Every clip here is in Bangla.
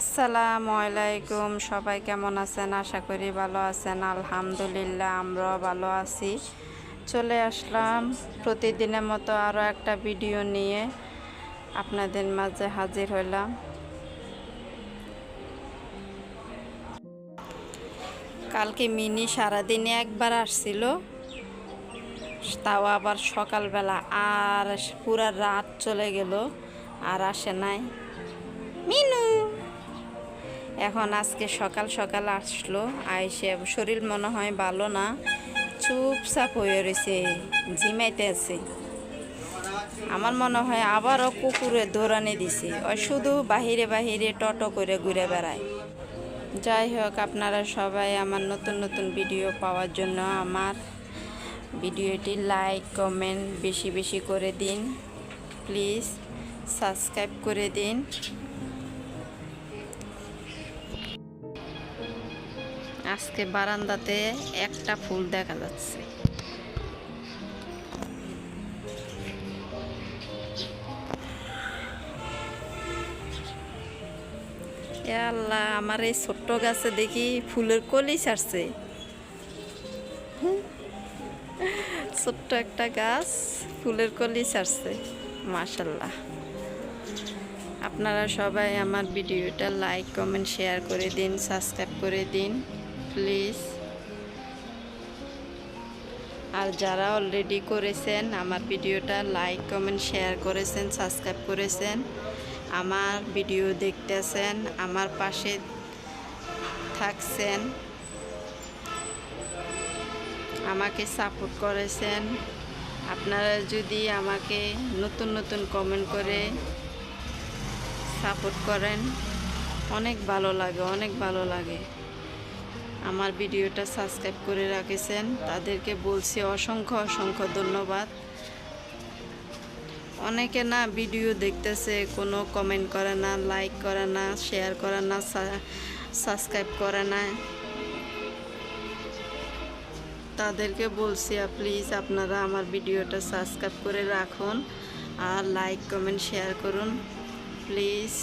আসসালামু আলাইকুম, সবাই কেমন আছেন? আশা করি ভালো আছেন। আলহামদুলিল্লাহ, আমরাও ভালো আছি। চলে আসলাম প্রতিদিনের মতো আরও একটা ভিডিও নিয়ে। আপনাদের মাঝে হাজির হইলাম। কালকে মিনি সারাদিনে একবার আসছিল। তাও আবার সকালবেলা। আর পুরা রাত চলে গেল। আর আসে নাই। মিনু! এখন আজকে সকাল সকাল আসলো, আইসে শরীর মনে হয় ভালো না, চুপচাপ হয়ে রয়েছে, ঝিমাইতে আছে। আমার মনে হয় আবারও কুকুরে দৌড়ানি দিছে, ওই শুধু বাহিরে বাহিরে টটো করে ঘুরে বেড়ায়। যাই হোক, আপনারা সবাই আমার নতুন নতুন ভিডিও পাওয়ার জন্য আমার ভিডিওটি লাইক, কমেন্ট বেশি বেশি করে দিন, প্লিজ সাবস্ক্রাইব করে দিন। আজকে বারান্দাতে একটা ফুল দেখা যাচ্ছে। আল্লাহ, আমার এই ছোট্ট গাছে দেখি ফুলের কলি ছাড়ছে। ছোট্ট একটা গাছ ফুলের কলি ছাড়ছে মাশাল্লাহ আপনারা সবাই আমার ভিডিওটা লাইক, কমেন্ট, শেয়ার করে দিন, সাবস্ক্রাইব করে দিন। প্লিজ আর যারা অলরেডি করেছেন, আমার ভিডিওটা লাইক কমেন্ট শেয়ার করেছেন সাবস্ক্রাইব করেছেন, আমার ভিডিও দেখতেছেন, আমার পাশে থাকছেন, আমাকে সাপোর্ট করেছেন, আপনারা যদি আমাকে নতুন নতুন কমেন্ট করে সাপোর্ট করেন, অনেক ভালো লাগে, অনেক ভালো লাগে। আমার ভিডিওটা সাবস্ক্রাইব করে রাখেছেন। তাদেরকে বলছি অসংখ্য অসংখ্য ধন্যবাদ। অনেকে না ভিডিও দেখতেছে, কোনো কমেন্ট করে না লাইক করে না শেয়ার করে না সাবস্ক্রাইব করে না। তাদেরকে বলছি প্লিজ আপনারা আমার ভিডিওটা সাবস্ক্রাইব করে রাখুন আর লাইক কমেন্ট শেয়ার করুন। প্লিজ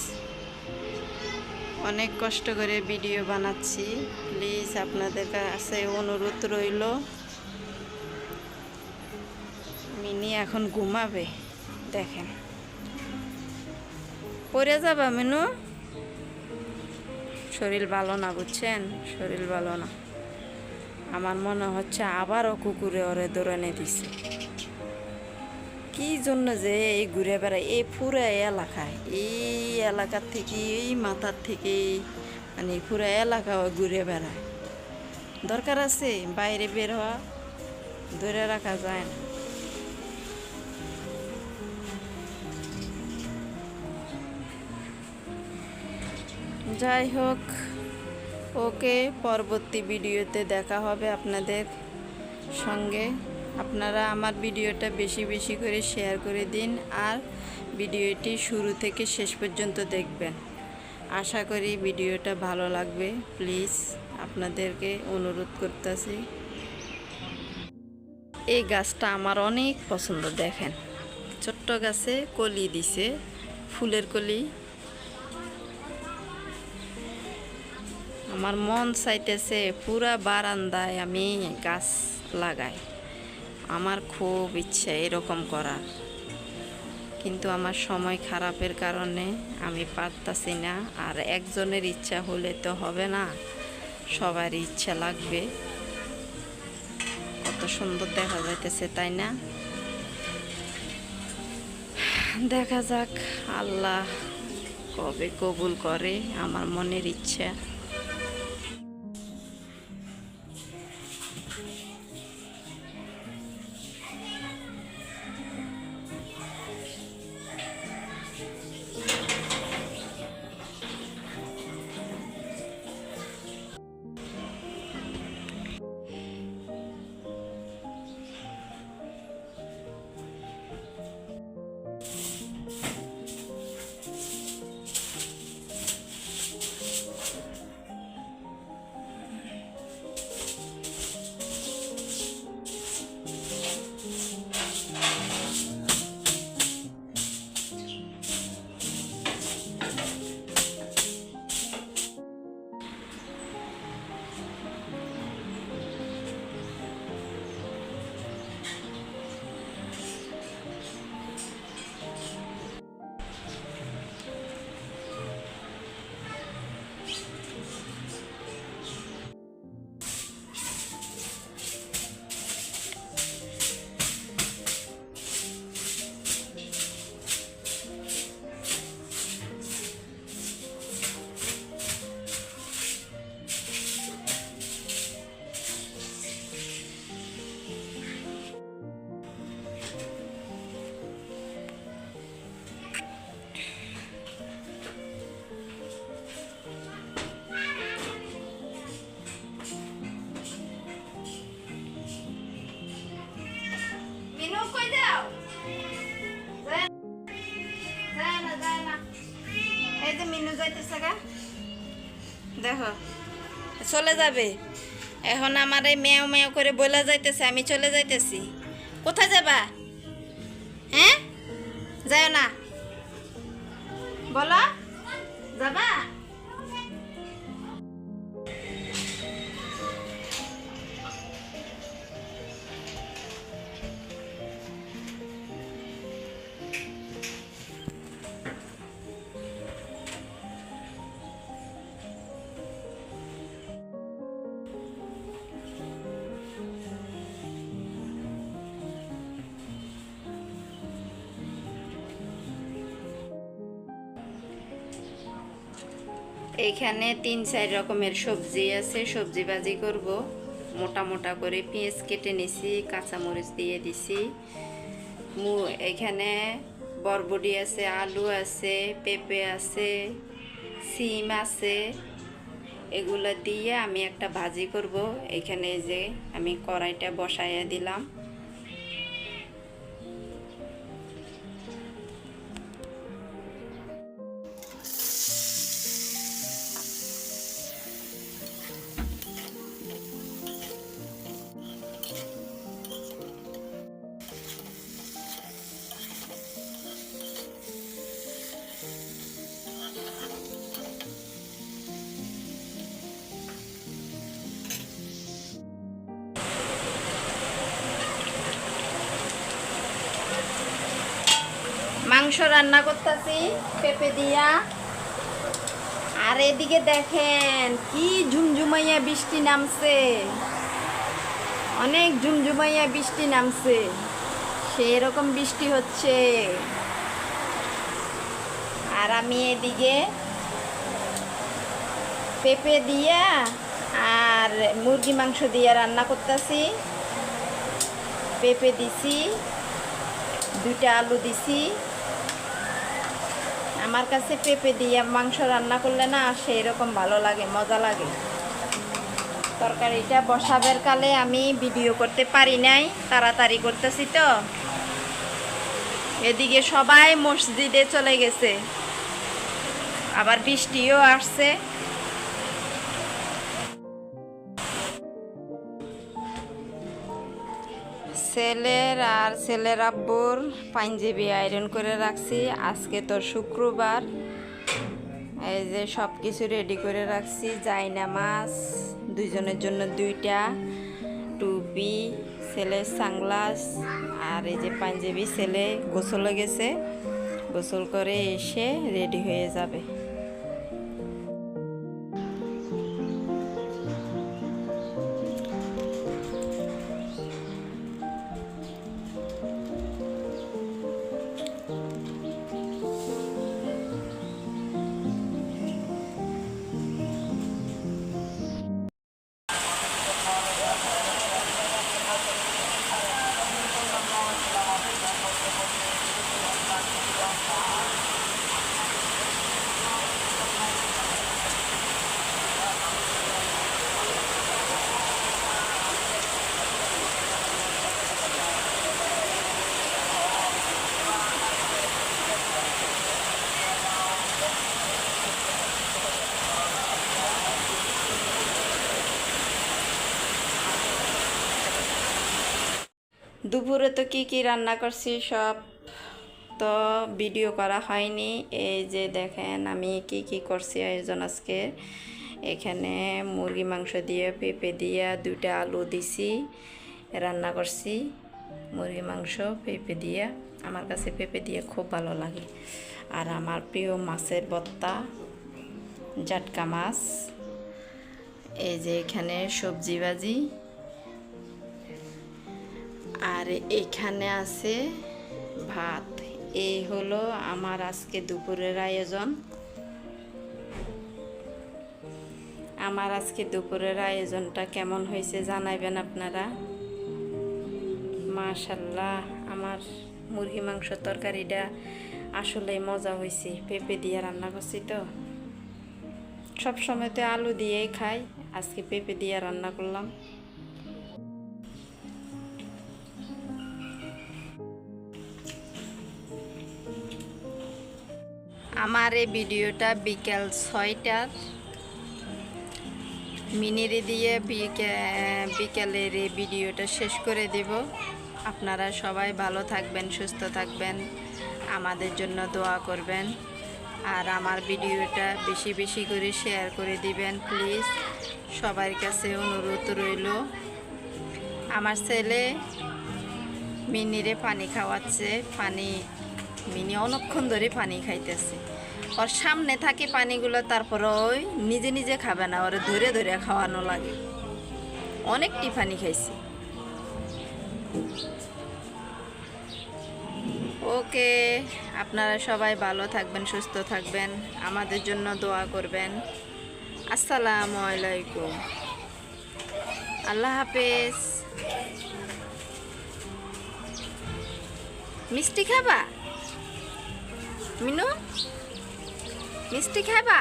অনেক কষ্ট করে ভিডিও বানাচ্ছি। প্লিজ আপনাদের কাছে অনুরোধ রইল। মিনি এখন ঘুমাবে, দেখেন। পড়ে যাবা, মিনু? শরীর ভালো না, বুঝছেন? শরীর ভালো না। আমার মনে হচ্ছে আবারও কুকুরে ওরে দৌড়ানে দিছে। কি জন্য যে এই ঘুরে বেড়ায়? এই পুরো এলাকায় এই এলাকার থেকে, এই মাথার থেকে মানে পুরো এলাকা ঘুরে বেড়ায়। দরকার আছে বাইরে বের হওয়া, ধরে রাখা যায় না। যাই হোক, ওকে পরবর্তী ভিডিওতে দেখা হবে আপনাদের সঙ্গে। আপনারা আমার ভিডিওটা বেশি বেশি করে শেয়ার করে দিন আর ভিডিওটি শুরু থেকে শেষ পর্যন্ত দেখবেন। আশা করি ভিডিওটা ভালো লাগবে। প্লিজ আপনাদেরকে অনুরোধ করতেছি। এই গাছটা আমার অনেক পছন্দ, দেখেন। ছোট্ট গাছে কলি দিছে, ফুলের কলি। আমার মন চাইতেছে পুরা বারান্দায় আমি গাছ লাগাই। আমার খুব ইচ্ছা এরকম করার। কিন্তু আমার সময় খারাপের কারণে আমি পারতাছি না, আর একজনের ইচ্ছা হলে তো হবে না, সবার ইচ্ছা লাগবে। কত সুন্দর দেখা যাইতেছে, তাই না? দেখা যাক আল্লাহ কবে কবুল করে আমার মনের ইচ্ছা। যাইতেছে দেখো, চলে যাবে। এখন আমার এই মেয়াও মেয়াও করে বলে যাইতেছে, আমি চলে যাইতেছি। কোথায় যাবা? হ্যাঁ? যাও না। বলো, যাবা? এইখানে তিন, চার রকমের সবজি আছে। সবজি ভাজি করব। মোটা মোটা করে পেঁয়াজ কেটে নিছি, কাঁচামরিচ দিয়ে দিছি। মু, এখানে বরবডি আছে, আলু আছে, পেঁপে আছে, সিম আছে। এগুলো দিয়ে আমি একটা ভাজি করব। এখানে যে আমি কড়াইটা বসাইয়া দিলাম। মাংস রান্না করতেছি, পেঁপে দিয়া। আর এদিকে দেখেন, কি ঝুমঝুমাইয়া বৃষ্টি নামছে। অনেক ঝুমঝুমাইয়া বৃষ্টি নামছে। সেরকম বৃষ্টি হচ্ছে। আর আমি এদিকে পেঁপে দিয়া আর মুরগি মাংস দিয়া রান্না করতেছি। পেঁপে দিছি, দুইটা আলু দিছি। আমার কাছে পেঁপে দিয়ে মাংস রান্না করলে না সেই রকম ভালো লাগে, মজা লাগে। তরকারিটা বসাবের কালে আমি ভিডিও করতে পারি নাই, তাড়াতাড়ি করতেছি তো। এদিকে সবাই মসজিদে চলে গেছে। আবার বৃষ্টিও আসছে। ছেলের আর ছেলের আব্বুর পাঞ্জাবি আয়রন করে রাখছি। আজকে তো শুক্রবার। এই যে সব কিছু রেডি করে রাখছি। জাইনা মাছ, দুইজনের জন্য দুইটা, টুপি, ছেলের সানগ্লাস, আর এই যে পাঞ্জাবি ছেলে গোসলে গেছে। গোসল করে এসে রেডি হয়ে যাবে। দুপুরে তো কি কি রান্না করছি সব তো ভিডিও করা হয়নি। এই যে দেখেন আমি কি কি করছি আয়োজন আজকে। এখানে মুরগি মাংস দিয়ে, পেঁপে দিয়ে দুইটা আলু দিছি, রান্না করছি। মুরগি মাংস, পেঁপে দিয়ে। আমার কাছে পেঁপে দিয়ে খুব ভালো লাগে। আর আমার প্রিয় মাছের বত্তা, জাটকা মাছ। এই যে এখানে সবজি ভাজি। আর এখানে আছে ভাত। এই হলো আমার আজকে দুপুরের আয়োজন। আমার আজকে দুপুরের আয়োজনটা কেমন হয়েছে জানাইবেন আপনারা? মাশাল্লাহ, আমার মুরগি মাংস তরকারিটা আসলে মজা হয়েছে। পেঁপে দিয়ে রান্না করছি তো। সবসময় তো আলু দিয়েই খাই, আজকে পেঁপে দিয়ে রান্না করলাম। আমার এই ভিডিওটা বিকেল ছয়টার। মিনিরে দিয়ে বিকে- বিকেলের এই ভিডিওটা শেষ করে দেব। আপনারা সবাই ভালো থাকবেন, সুস্থ থাকবেন, আমাদের জন্য দোয়া করবেন। আর আমার ভিডিওটা বেশি বেশি করে শেয়ার করে দিবেন, প্লিজ। সবার কাছে অনুরোধ রইল। আমার ছেলে মিনিরে পানি খাওয়াচ্ছে, পানি, মিনি অনেকক্ষণ ধরে পানি খাইতেছে। ওর সামনে থাকে পানিগুলো, তারপর ওই নিজে নিজে খাবে না, ওরে ধরে ধরে খাওয়ানো লাগে। অনেকটি পানি খাইছে। ওকে, আপনারা সবাই ভালো থাকবেন, সুস্থ থাকবেন, আমাদের জন্য দোয়া করবেন। আসসালামু আলাইকুম। আল্লাহ হাফেজ। মিষ্টি খাবা? মিনু? মিষ্টি খাবা?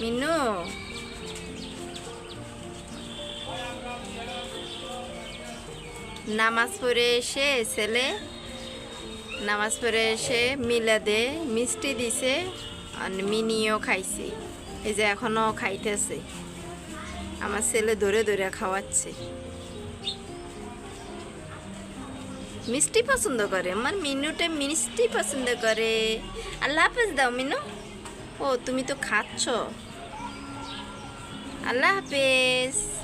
মিনু। নামাজ পড়ে এসে ছেলে, নামাজ পড়ে এসে মিলাদে মিষ্টি দিছে আর মিনিও খাইছে। এই যে এখনও খাইতেছে। আমার ছেলে ধরে ধরে খাওয়াচ্ছে। মিষ্টি পছন্দ করে। আমার মিনুটা মিষ্টি পছন্দ করে। আল্লাহ হাফেজ, দাও মিনু। ও, তুমি তো খাচ্ছ। আল্লাহ হাফেজ।